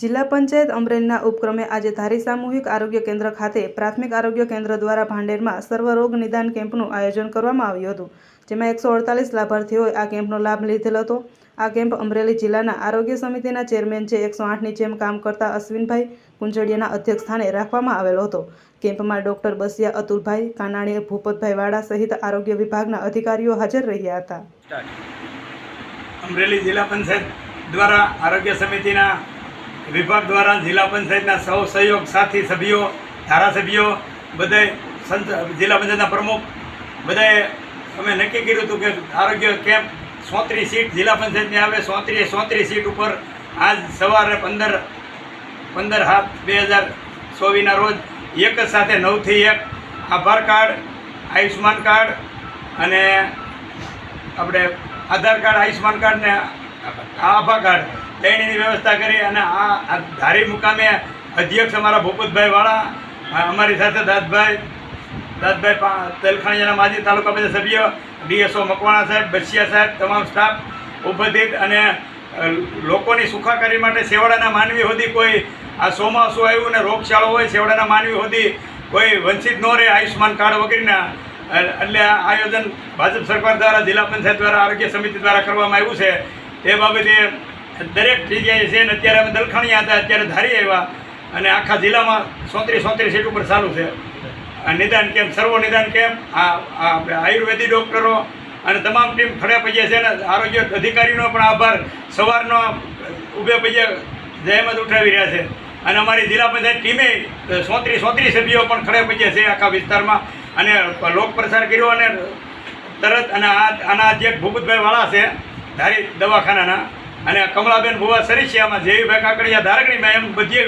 જિલ્લા પંચાયત અમરેલીના ઉપક્રમે આજે ધારી સામૂહિક આરોગ્ય કેન્દ્ર ખાતે પ્રાથમિક આરોગ્ય કેન્દ્ર દ્વારા ભાંડેરમાં સર્વરોગ નિદાન કેમ્પનું આયોજન કરવામાં આવ્યું હતું, જેમાં એકસો અડતાલીસ લાભાર્થીઓએ આ કેમ્પનો લાભ લીધેલ હતો. આ કેમ્પ અમરેલી જિલ્લાના આરોગ્ય સમિતિના ચેરમેન છે. એકસો આઠની જેમ કામ કરતા અશ્વિનભાઈ કુંજડિયાના અધ્યક્ષ સ્થાને રાખવામાં આવેલો હતો. કેમ્પમાં ડોક્ટર બસિયા અતુલભાઈ કાનાણી ભૂપતભાઈ વાડા સહિત આરોગ્ય વિભાગના અધિકારીઓ હાજર રહ્યા હતા. અમરેલી જિલ્લા પંચાયત દ્વારા આરોગ્ય સમિતિના વિભાગ દ્વારા જિલ્લા પંચાયતના સૌ સહયોગ સાથી સભ્યો, ધારાસભ્યો બધાય સંત, જિલ્લા પંચાયતના પ્રમુખ, બધાએ અમે નક્કી કર્યું હતું કે આરોગ્ય કેમ્પ સોત્રીસ સીટ જિલ્લા પંચાયતની આવે સોત્રીસ સોત્રીસ સીટ ઉપર આજ સવારે પંદર પંદર સાત બે હજાર ચોવીસના રોજ એક જ સાથે નવથી એક આભાર કાર્ડ આયુષ્માન કાર્ડ અને આપણે આધાર કાર્ડ આયુષ્માન કાર્ડ ને આભા કાર્ડ. ત્રણેયની વ્યવસ્થા કરી અને આ ધારી મુકામે અધ્યક્ષ અમારા ભૂપતભાઈ વાળા અમારી સાથે દાદભાઈ દાદભાઈ તેલખાણીયાના માજી તાલુકા પંચાયત સભ્ય, ડીએસઓ મકવાણા સાહેબ, બસિયા સાહેબ, તમામ સ્ટાફ ઉપસ્થિત અને લોકોની સુખાકારી માટે સેવાડાના માનવી સુધી કોઈ આ ચોમાસું આવ્યું ને રોગચાળો હોય, સેવાડાના માનવી સુધી કોઈ વંચિત ન રહે, આયુષ્યમાન કાર્ડ વગેરેના એટલે આ આયોજન ભાજપ સરકાર દ્વારા જિલ્લા પંચાયત દ્વારા આરોગ્ય સમિતિ દ્વારા કરવામાં આવ્યું છે. તે બાબતે દરેક જગ્યાએ છે ને અત્યારે અમે દલખાણીયા હતા, અત્યારે ધારી આવ્યા. અને આખા જિલ્લામાં સોત્રીસ સોત્રીસ સીટ ઉપર ચાલુ છે. આ નિદાન કેમ્પ સર્વો નિદાન કેમ્પ આ આયુર્વેદિક ડૉક્ટરો અને તમામ ટીમ ખડે પૈયા છે અને આરોગ્ય અધિકારીનો પણ આભાર. સવારનો ઊભે પૈયા જહેમત ઉઠાવી રહ્યા છે. અને અમારી જિલ્લા પંચાયત ટીમે સોત્રીસ સોત્રીસ સભ્યો પણ ખડે પૈયા છે આખા વિસ્તારમાં. અને લોક પ્રસાર કર્યો અને તરત અને આ, આના અધ્યક્ષ ભૂપતભાઈ વાળા છે, ધારી દવાખાનાના. અને કમલાબેન ભુવા સરીસિયામાં જેવીભાઈ કાકડિયા ધારકણીમાં એમ બધી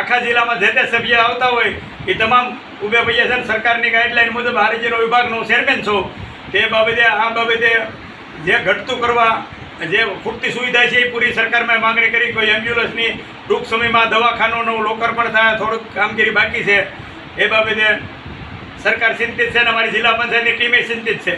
આખા જિલ્લામાં જે તે સભ્ય આવતા હોય, એ તમામ ઉભે ભાઈએ છે સરકારની ગાઈડલાઈન મુજબ આરોગ્યનો વિભાગનો ચેરમેન છો. તે બાબતે, આ બાબતે જે ઘટતું કરવા, જે ખૂટતી સુવિધા છે એ પૂરી સરકારમાં માંગણી કરી. કોઈ એમ્બ્યુલન્સની ટૂંક સમયમાં દવાખાનાનું લોકાર્પણ થાય, થોડુંક કામગીરી બાકી છે. એ બાબતે સરકાર ચિંતિત છે અને અમારી જિલ્લા પંચાયતની ટીમે ચિંતિત છે.